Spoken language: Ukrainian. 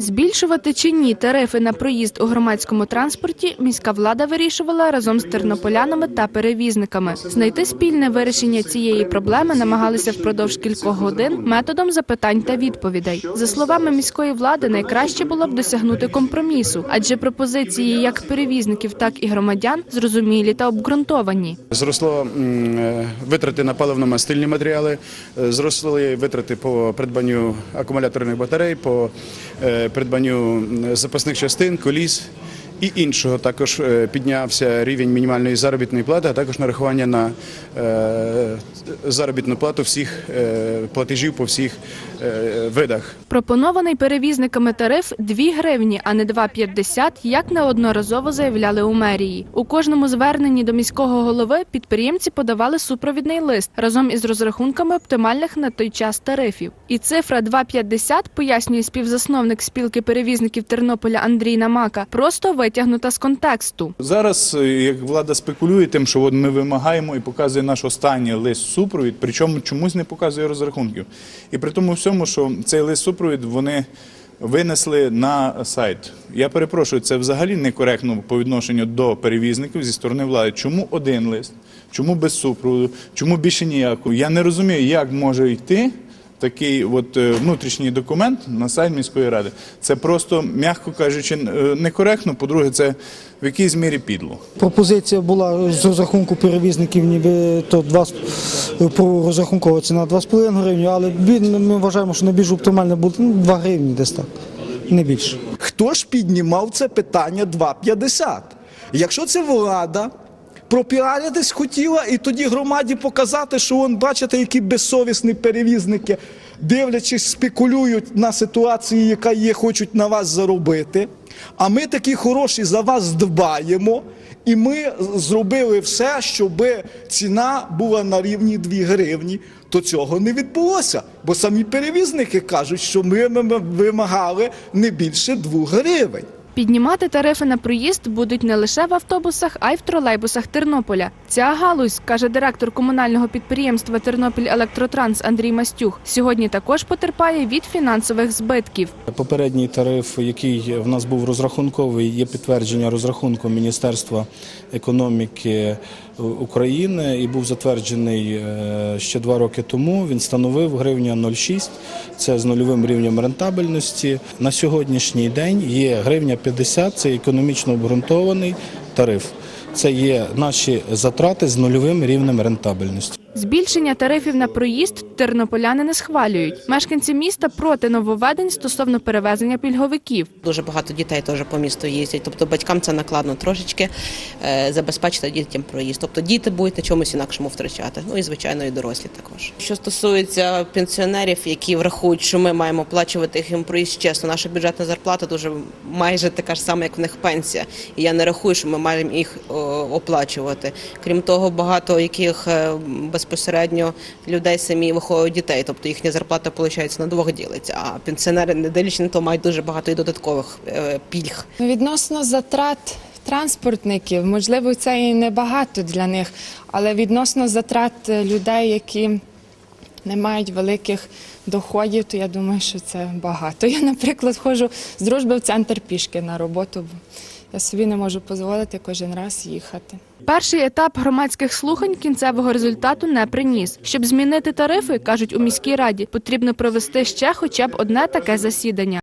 Збільшувати чи ні тарифи на проїзд у громадському транспорті міська влада вирішувала разом з тернополянами та перевізниками. Знайти спільне вирішення цієї проблеми намагалися впродовж кількох годин методом запитань та відповідей. За словами міської влади, найкраще було б досягнути компромісу, адже пропозиції як перевізників, так і громадян зрозумілі та обґрунтовані. Зросло е, витрати на паливно-мастильні матеріали, е, зросли витрати по придбанню акумуляторних батарей, по е, придбанню запасних частин, коліс і іншого. Також е, піднявся рівень мінімальної заробітної плати, а також нарахування на е, заробітну плату всіх е, платежів по всіх видах. Пропонований перевізниками тариф 2 гривні, а не 2,50, як неодноразово заявляли у мерії. У кожному зверненні до міського голови підприємці подавали супровідний лист разом із розрахунками оптимальних на той час тарифів. І цифра 2,50, пояснює співзасновник спілки перевізників Тернополя Андрій Намака, просто витягнута з контексту. Зараз, е, як влада спекулює тим, що от ми вимагаємо і показує наш останній лист супровід, причому чомусь не показує розрахунків. І при тому всьому, що цей лист супровід вони винесли на сайт. Я перепрошую, це взагалі некоректно по відношенню до перевізників зі сторони влади. Чому один лист? Чому без супроводу? Чому більше ніякого? Я не розумію, як може йти. Такий от е, внутрішній документ на сайт міської ради. Це просто, м'яко кажучи, е, некоректно. По-друге, це в якійсь мірі підло. Пропозиція була з розрахунку перевізників, ніби то два з- по розрахункова ціна 2,5 гривні, але ми вважаємо, що найбільш оптимальне буде ну, 2 гривні десь так, не більше. Хто ж піднімав це питання 2,50? Якщо це влада пропіаритись хотіла і тоді громаді показати, що вон, бачите, які безсовісні перевізники, дивлячись, спекулюють на ситуації, яка є, хочуть на вас заробити. А ми такі хороші за вас дбаємо. І ми зробили все, щоб ціна була на рівні 2 гривні. То цього не відбулося, бо самі перевізники кажуть, що ми вимагали не більше 2 гривень. Піднімати тарифи на проїзд будуть не лише в автобусах, а й в тролейбусах Тернополя. Ця галузь, каже директор комунального підприємства Тернопіль Електротранс Андрій Мастюх, сьогодні також потерпає від фінансових збитків. Попередній тариф, який в нас був розрахунковий, є підтвердження розрахунку Міністерства економіки України і був затверджений е, ще два роки тому. Він становив гривня 0,6, це з нульовим рівнем рентабельності. На сьогоднішній день є гривня 50, це економічно обґрунтований тариф. Це є наші затрати з нульовим рівнем рентабельності. Збільшення тарифів на проїзд тернополяни не схвалюють. Мешканці міста проти нововведень стосовно перевезення пільговиків. Дуже багато дітей теж по місту їздять. Тобто батькам це накладно трошечки е, забезпечити дітям проїзд. Тобто діти будуть на чомусь інакшому втрачати. Ну і звичайно, і дорослі також. Що стосується пенсіонерів, які врахують, що ми маємо оплачувати їм проїзд чесно. Наша бюджетна зарплата дуже майже така ж сама, як в них пенсія. І я не рахую, що ми маємо їх оплачувати. Крім того, багато яких е, безпосередньо людей самі виховують дітей, тобто їхня зарплата виходить на двох ділиться. А пенсіонери, не дивлячись то, мають дуже багато і додаткових е, пільг. Відносно затрат транспортників, можливо, це і небагато для них, але відносно затрат е, людей, які не мають великих доходів, то я думаю, що це багато. Я, наприклад, ходжу з дружби в центр пішки на роботу, бо я собі не можу дозволити кожен раз їхати. Перший етап громадських слухань кінцевого результату не приніс. Щоб змінити тарифи, кажуть у міській раді, потрібно провести ще хоча б одне таке засідання.